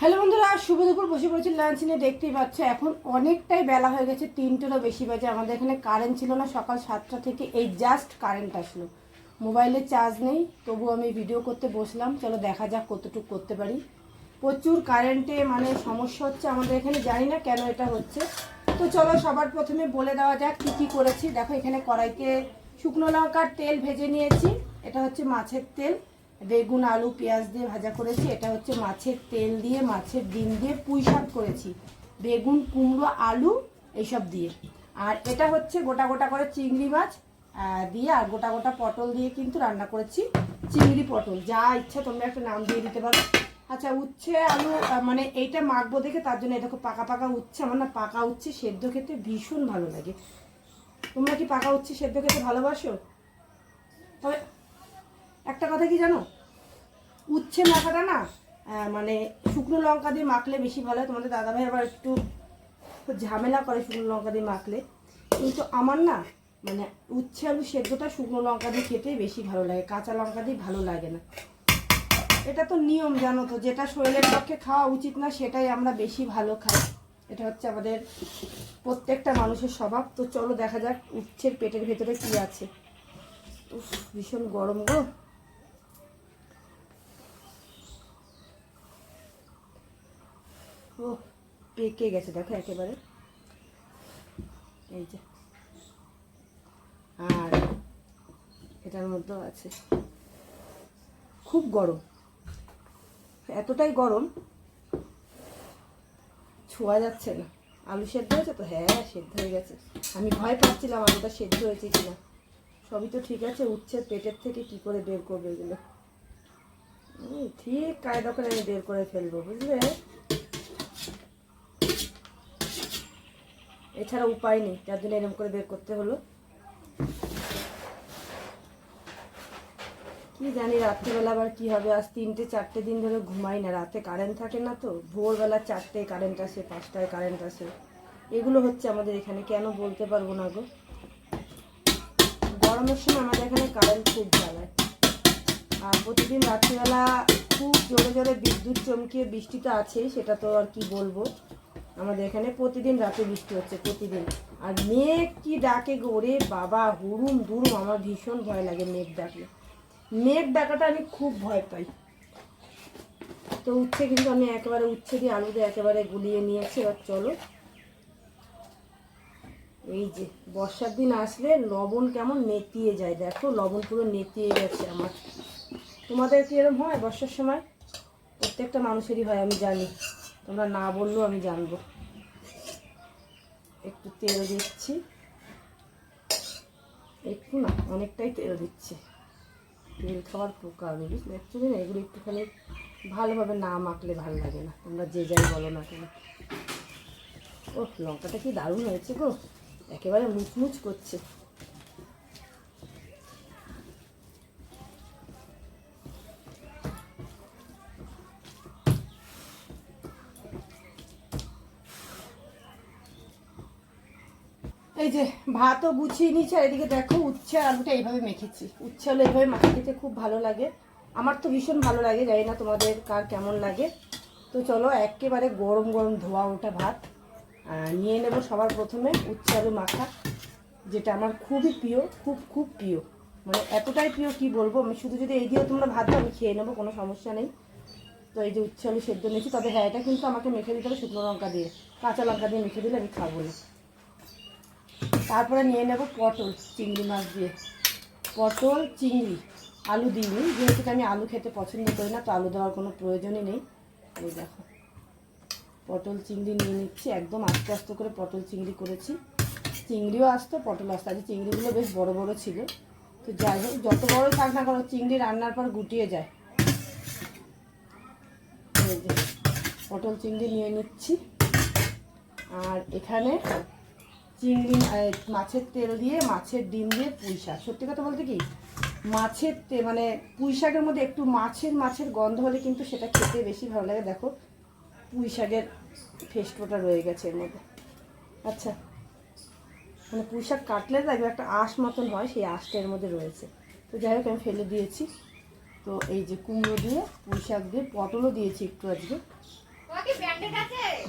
Hello বন্ধুরা, শুভ দুপুর। বসে পড়েছি লাঞ্চ নিয়ে। দেখতেই পাচ্ছ, এখন অনেকটাই বেলা হয়ে গেছে, তিনটেরও বেশি বাজে। আমাদের এখানে কারেন্ট ছিল না, সকাল সাতটা থেকে এই জাস্ট কারেন্ট আসলো। মোবাইলে চার্জ নেই তবু আমি ভিডিও করতে বসলাম। চলো দেখা যাক কতটুকু করতে পারি। প্রচুর কারেন্টে মানে সমস্যা হচ্ছে আমাদের এখানে, জানি না কেন এটা হচ্ছে। তো চলো সবার প্রথমে বলে দেওয়া যাক কী কী করেছি। দেখো, এখানে কড়াইতে শুকনো লঙ্কার তেল ভেজে নিয়েছি। এটা হচ্ছে মাছের তেল। বেগুন, আলু, পেঁয়াজ দিয়ে ভাজা করেছি। এটা হচ্ছে মাছের তেল দিয়ে, মাছের ডিম দিয়ে পুঁই শাক করেছি। বেগুন, কুমড়ো, আলু এইসব দিয়ে। আর এটা হচ্ছে গোটা গোটা করে চিংড়ি মাছ দিয়ে আর গোটা গোটা পটল দিয়ে কিন্তু রান্না করেছি। চিংড়ি পটল, যা ইচ্ছা তোমরা একটা নাম দিয়ে দিতে পারো। আচ্ছা উচ্ছে আলু মানে এইটা মাখবো দেখে তার জন্য দেখো পাকা পাকা উচ্ছে। আমার না পাকা উচ্ছে সেদ্ধ খেতে ভীষণ ভালো লাগে। তোমরা কি পাকা উচ্ছে সেদ্ধ খেতে ভালোবাসো? তবে একটা কথা কি জানো? উচ্ছে মাখাটা না মানে শুকনো লঙ্কা দিয়ে মাখলে বেশি ভালো হয়। তোমাদের দাদাভাই আবার একটু ঝামেলা করে শুকনো লঙ্কা দিয়ে মাখলে। কিন্তু আমার না মানে উচ্ছে আলু সেদ্ধটা শুকনো লঙ্কা দিয়ে খেতেই বেশি ভালো লাগে, কাঁচা লঙ্কা দিয়ে ভালো লাগে না। এটা তো নিয়ম জানো তো, যেটা শরীরের পক্ষে খাওয়া উচিত না, সেটাই আমরা বেশি ভালো খাই। এটা হচ্ছে আমাদের প্রত্যেকটা মানুষের স্বভাব। তো চলো দেখা যাক উচ্ছের পেটের ভেতরে কি আছে। ভীষণ গরম গো। ও পেকে গেছে? দেখো একেবারে। এই যে। আর এটার মধ্যেও আছে। খুব গরম। এতটাই গরম, ছোঁয়া যাচ্ছে না। আলু সেদ্ধ হয়েছে তো? হ্যাঁ সেদ্ধ হয়ে গেছে। আমি ভয় পাচ্ছিলাম আলুটা সেদ্ধ হয়েছে কিনা। সবই তো ঠিক আছে উচ্ছের পেটের থেকে কি করে বের করবে এগুলো? ঠিক কায়দা করে আমি বের করে ফেলব, বুঝলে? এছাড়া উপায় নেই, যার জন্য এরকম করে বের করতে হলো। কি জানি রাত্রেবেলা আবার কি হবে, আজ তিনটে, চারটে দিন ধরে ঘুমাই না, রাতে কারেন্ট থাকে না তো, ভোরবেলা চারটে কারেন্ট আসে, পাঁচটায় কারেন্ট আসে। এগুলো হচ্ছে আমাদের এখানে, কেন বলতে পারব না গো? গরমের সময় আমাদের এখানে কারেন্ট খুব জ্বালায়। আর প্রতিদিন রাত্রিবেলা খুব জোরে জোরে বিদ্যুৎ চমকিয়ে বৃষ্টি তো আছেই, সেটা তো আর কি বলব? আমাদের এখানে প্রতিদিন রাতে বৃষ্টি হচ্ছে, প্রতিদিন। আর মেঘ কি ডাকে গো ওরে বাবা হুড়ুম দুরুম, আমার ভীষণ ভয় লাগে মেঘ ডাকলে। মেঘ ডাকাটা আমি খুব ভয় পাই। তো উচ্ছে কিন্তু আমি একেবারে উচ্ছে দিয়ে আলু দিয়ে একেবারে গুলিয়ে নিয়েছি, এবার চলো। এই যে, বর্ষার দিন আসলে লবণ কেমন নেতিয়ে যায়, দেখো লবণ পুরো নেতিয়ে গেছে আমার। তোমাদের কি এরকম হয় বর্ষার সময়? প্রত্যেকটা মানুষেরই হয়, আমি জানি। তোমরা না বললেও আমি জানব। একটু তেল দিচ্ছি। একটু না, অনেকটাই তেল দিচ্ছি। তেল খাওয়ার পোকা বুঝলে? অ্যাকচুয়ালি না, এগুলো একটুখানি ভালোভাবে না মাখলে ভালো লাগে না। তোমরা যে যাই বলো না কেন। ও লঙ্কাটা কি দারুণ হয়েছে গো। একেবারে মুচমুচ করছে। এই যে ভাতও গুছিয়ে নিয়েছি, আর এদিকে দেখো উচ্ছে আলুটা এইভাবে মেখেছি। উচ্ছে আলু এইভাবে মাখা খেতে খুব ভালো লাগে। আমার তো ভীষণ ভালো লাগে, জানি না তোমাদের কার কেমন লাগে। তো চলো একেবারে গরম গরম ধোয়া ওঠা ভাত নিয়ে নেব সবার প্রথমে উচ্ছে আলু মাখা, যেটা আমার খুবই প্রিয়, খুব খুব প্রিয়। মানে এতটাই প্রিয় কি বলব? আমি শুধু যদি এই দিয়েও তোমরা ভাত আমি খেয়ে নেব, কোনো সমস্যা নেই। তো এই যে উচ্ছে আলু সেদ্ধ নিয়েছি, তবে হ্যাঁ এটা কিন্তু আমাকে মেখে দিতে হবে শুকনো লঙ্কা দিয়ে। কাঁচা লঙ্কা দিয়ে মেখে দিলে আমি খাব না। তারপরে নিয়ে নেব পটল, চিংড়ি মাছ দিয়ে। পটল, চিংড়ি, আলু দিইনি। যেহেতু আমি আলু খেতে পছন্দ করি না, তো আলু দেওয়ার কোনো প্রয়োজনই নেই। এই দেখো। পটল, চিংড়ি নিয়ে নিচ্ছি। একদম আস্তে আস্তে করে পটল, চিংড়ি করেছি। চিংড়িও আসতো, পটল আসতো। আজ চিংড়িগুলো বেশ বড় বড় ছিল। তো যাই হোক, যত বড়ই থাক না করো চিংড়ি রান্নার পর গুটিয়ে যায়। পটল, চিংড়ি নিয়ে নিচ্ছি। আর এখানে চিংড়ি মাছের তেল দিয়ে মাছের ডিম দিয়ে পুঁই শাক। সত্যি কথা বলতে কি মাছের তে মানে পুঁই শাকের মধ্যে একটু মাছের মাছের গন্ধ হলে কিন্তু সেটা খেতে বেশি ভালো লাগে। দেখো পুঁই শাকের ফেস্টোটা রয়ে গেছে এর মধ্যে। আচ্ছা মানে পুঁই শাক কাটলে দেখবে একটা আঁশ মতন হয় সেই আঁশটা এর মধ্যে রয়েছে। তো যাই হোক আমি ফেলে দিয়েছি। তো এই যে কুমড়ো দিয়ে পুঁই শাক দিয়ে পটলও দিয়েছি একটু আজকে।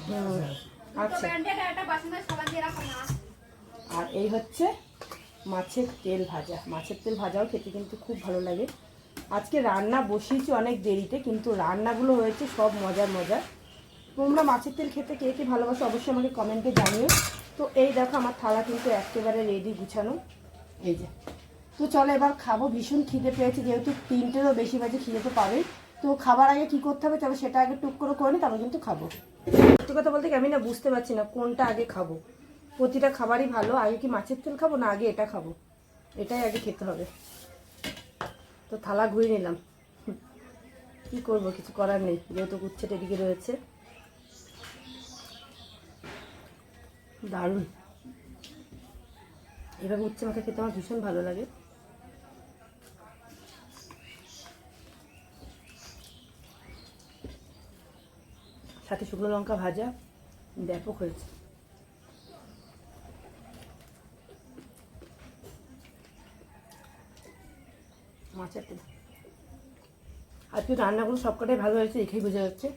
হুম দুটো আচ্ছা। আর এই হচ্ছে মাছের তেল ভাজা। মাছের তেল ভাজাও খেতে কিন্তু খুব ভালো লাগে। আজকে রান্না বসিয়েছি অনেক দেরিতে, কিন্তু রান্নাগুলো হয়েছে সব মজার মজার। তোমরা মাছের তেল খেতে কে কে ভালোবাসো অবশ্যই আমাকে কমেন্টে জানিও। তো এই দেখো আমার থালা কিন্তু একেবারে রেডি গুছানো। এই যে। তো চলো এবার খাব। ভীষণ খিদে পেয়েছে, যেহেতু তিনটেরও বেশি বাজে, খিদে তো পাবেই। তো খাবার আগে কি করতে হবে? চলো সেটা আগে টুক করে করে নি, তারপর কিন্তু খাব। সত্যি কথা বলতে কি আমি না বুঝতে পারছি না কোনটা আগে খাব। প্রতিটা খাবারই ভালো, আগে কি মাছের তেল খাব না আগে এটা খাব? এটাই আগে খেতে হবে। তো থালা ঘুরে নিলাম। কি করব, কিছু করার নেই, যেহেতু উচ্ছেটা এদিকে রয়েছে। দারুণ। এভাবে উচ্ছে মাখা খেতে আমার ভীষণ ভালো লাগে। সাথে শুকনো লঙ্কা ভাজা। ব্যাপক হয়েছে। মাছের তেল। আজকে রান্নাগুলো সবকটাই ভালো হয়েছে, দেখেই বোঝা যাচ্ছে।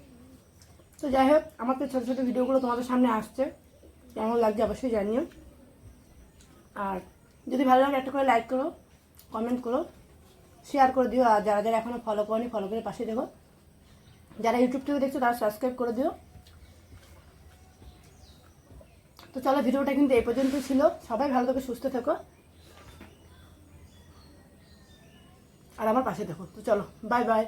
তো যাই হোক, আমার তো ছোটো ছোটো ভিডিওগুলো তোমাদের সামনে আসছে। কেমন লাগছে অবশ্যই জানিও। আর যদি ভালো লাগে একটা করে লাইক করো কমেন্ট করো শেয়ার করে দিও। আর যারা যারা এখনও ফলো করনি ফলো করে পাশে দেবো যারা ইউটিউব থেকে দেখছ, তারা সাবস্ক্রাইব করে দিও। তো চলো, ভিডিওটা কিন্তু এ পর্যন্ত ছিল। সবাই ভালো থেকে, সুস্থ থেকো। আর আমার পাশে দেখো তো চলো বাই বাই